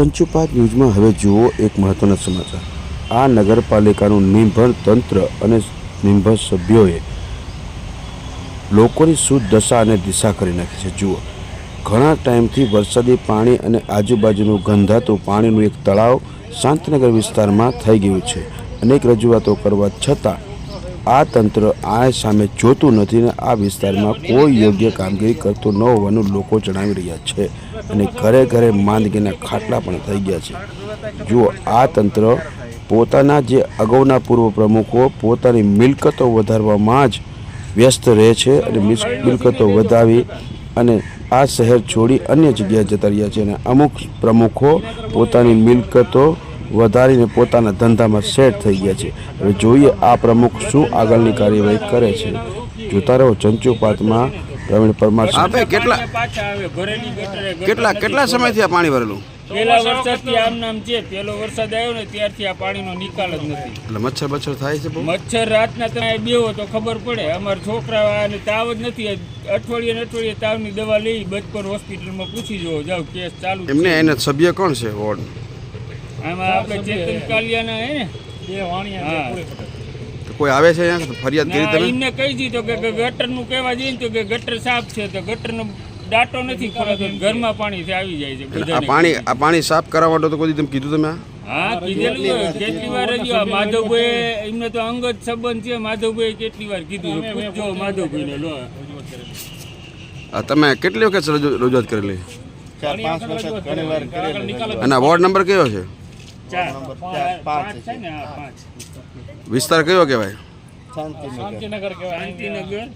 ચંચુપાત ન્યૂઝમાં હવે જુઓ એક મહત્વના સમાચાર. આ નગરપાલિકાનું નિર્ભર તંત્ર અને નિર્ભર સભ્યોએ લોકોની શુદ્ધ દશા અને દિશા કરી નાખી છે. જુઓ, ઘણા ટાઈમથી વરસાદી પાણી અને આજુબાજુનું ગંધાતું પાણીનું એક તળાવ શાંતિનગર વિસ્તારમાં થઈ ગયું છે. અનેક રજૂઆતો કરવા છતાં આ તંત્ર આ સામે જોતું નથી ને આ વિસ્તારમાં કોઈ યોગ્ય કામગીરી કરતું ન હોવાનું લોકો જણાવી રહ્યા છે અને ઘરે ઘરે માંદગીના ખાટલા પણ થઈ ગયા છે. જુઓ, આ તંત્ર પોતાના જે અગાઉના પૂર્વ પ્રમુખો પોતાની મિલકતો વધારવામાં જ વ્યસ્ત રહે છે અને મિલકતો વધાવી અને આ શહેર છોડી અન્ય જગ્યાએ જતા રહ્યા છે અને અમુક પ્રમુખો પોતાની મિલકતો વધારીને પોતાના ધંધામાં સેટ થઈ ગયા છે. હવે જોઈએ આ પ્રમુખ શું આગળની કાર્યવાહી કરે છે. જોતા રહો ચંચુપાતમાં પ્રવીણ પરમાર કેટલા કેટલા કેટલા સમયથી આ પાણી ભરેલું? પેલા વરસાદથી આમ નામ છે પેલો વરસાદ આવ્યો ને ત્યારથી આ પાણીનો નિકાલ જ નથી. એટલે મચ્છર બચ્છર થાય છે મચ્છર રાતના તમે બેહો તો ખબર પડે. અમારા છોકરા અને તાવ જ નથી. અઠવાડિયે ને અઠવાડિયે તાવની દવા લઈ બચપન હોસ્પિટલમાં પૂછી જુઓ જાવ કેસ ચાલુ એમને એના સભ્ય કોણ છે વોર્ડ? આમાં આપણે ચેતન કાલિયાના હે ને? હા. કોઈ આવે છે ફરિયાદ કરી તમે? એમને કહી દીધો કે ગટરનું કહેવા જઈએ ને તો કે ગટર સાફ છે તો ગટરનો દાંટો નથી ખોલાતો ઘરમાં પાણી આવી જાય છે આ પાણી આ પાણી સાફ કરવા માટે તો કોઈ તમે કીધું તમે હા કીધેલું કેટલી વાર જ આ માધવભાઈ એમને તો અંગત સંબંધ છે માધવભાઈ કેટલી વાર કીધું પૂછજો માધવભાઈને લો. આ તમે કેટલી વખત રજૂઆત કરેલી? ચાર પાંચ વાર અને વોર્ડ નંબર કયો છે? વિસ્તાર કયો કહેવાય? શાંતિનગર. શાંતિનગર.